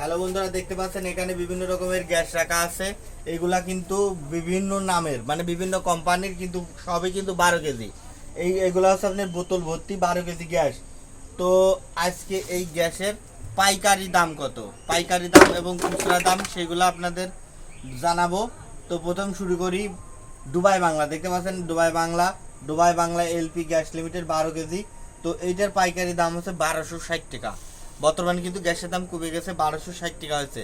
Hello বন্ধুরা, দেখতে পাচ্ছেন, এখানে বিভিন্ন রকমের গ্যাস রাখা আছে। এগুলা কিন্তু বিভিন্ন নামের মানে বিভিন্ন কোম্পানির কিন্তু, সবই কিন্তু বারো কেজি। এই, এগুলো হচ্ছে আপনার বোতল ভর্তি, বারো কেজি গ্যাস। তো আজকে এই গ্যাসের পাইকারি দাম কত? পাইকারি দাম এবং খুচরা দাম, সেগুলো আপনাদের জানাব। তো প্রথম শুরু করি দুবাই বাংলা। দেখতে পাচ্ছেন, Dubai Bangla Dubai Bangla LP gas limited, বারো কেজি। তো এইটার পাইকারি দাম হচ্ছে বারোশো ষাট টাকা। বর্তমানে কিন্তু গ্যাসের দাম কমে গেছে বারোশো ষাট টাকা হয়েছে।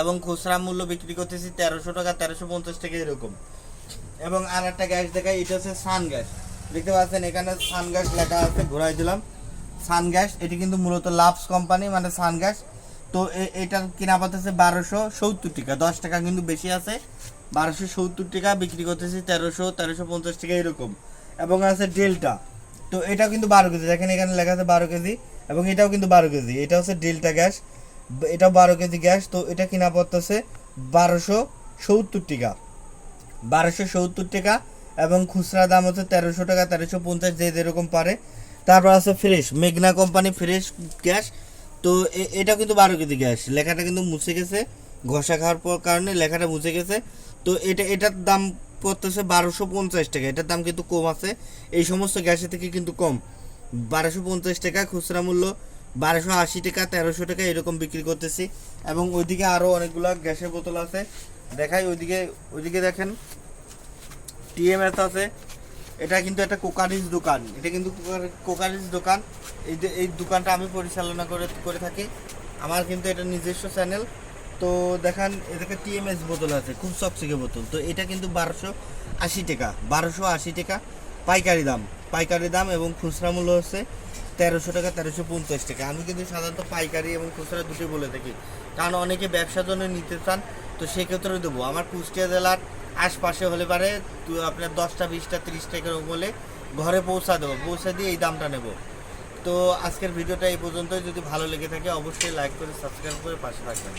এবং খুচরা মূল্য বিক্রি করতেছি তেরোশো টাকা, তেরোশো পঞ্চাশ টাকা এরকম। এবং আর একটা গ্যাস দেখায় এটা হচ্ছে সান গ্যাস। দেখতে পাচ্ছেন, এখানে সান গ্যাস লেখা আছে, ঘোরাই দিলাম। সান গ্যাস, এটি কিন্তু মূলত লাভস কোম্পানি মানে সান গ্যাস। তো এটার কিনা পাচ্ছে বারোশো সত্তর টাকা, দশ টাকা কিন্তু বেশি আছে। বারোশো সত্তর টাকা, বিক্রি করতেছি তেরোশো তেরোশো পঞ্চাশ টাকা এরকম। এবং আছে ডেল্টা। তো এটা কিন্তু বারো কেজি, দেখেন এখানে লেখা আছে বারো কেজি। এবং এটাও কিন্তু বারো কেজি। এটা হচ্ছে ডেল্টা গ্যাস এটাও বারো কেজি গ্যাস তো এটা কিনা পড়তেছে বারোশো সত্তর টাকা। বারোশো সত্তর টাকা এবং খুচরা দাম হচ্ছে তেরোশো টাকা, তেরোশো পঞ্চাশ, যে যেরকম পারে। তারপর আছে ফ্রেশ মেঘনা কোম্পানি ফ্রেশ গ্যাস তো এটা কিন্তু বারো কেজি গ্যাস লেখাটা কিন্তু মুছে গেছে, ঘষা খাওয়ার পর কারণে লেখাটা মুছে গেছে। তো এটা, এটার দাম পড়তেছে বারোশো পঞ্চাশ টাকা, এটার দাম কিন্তু কম আছে। এই সমস্ত গ্যাসের থেকে কিন্তু কম। বারোশো পঞ্চাশ টাকা খুচরা মূল্য, বারোশো আশি টাকা, তেরোশো টাকা এরকম বিক্রি করতেছি। এবং ওইদিকে আরও অনেকগুলো গ্যাসের বোতল আছে। দেখাই ওইদিকে ওইদিকে দেখেন, টিএমএস আছে। এটা কিন্তু একটা কোকারিজ দোকান। এটা কিন্তু কোকার- কোকারিজ দোকান। এই যে, এই দোকানটা আমি পরিচালনা করে করে থাকি। আমার কিন্তু এটা নিজস্ব চ্যানেল। তো দেখান, এদিকে টিএমএস বোতল আছে, খুব চকচকে বোতল। তো এটা কিন্তু বারোশো আশি টাকা, বারোশো আশি টাকা পাইকারি দাম। পাইকারি দাম এবং খুচরা মূল্য হচ্ছে তেরোশো টাকা, তেরোশো পঞ্চাশ টাকা। আমি কিন্তু সাধারণত পাইকারি এবং খুচরা দুটোই বলে থাকি। কারণ অনেকে ব্যবসার জন্য নিতে চান, তো সেক্ষেত্রে দেবো। আমার কুষ্টিয়া জেলার আশপাশে হলে পারে আপনার দশটা, বিশটা, তিরিশটা এরকম হলে ঘরে পৌঁছা দেবো, পৌঁছে দিয়ে এই দামটা নেব। তো আজকের ভিডিওটা এই পর্যন্তই। যদি ভালো লেগে থাকে, অবশ্যই লাইক করে সাবস্ক্রাইব করে পাশে থাকবেন।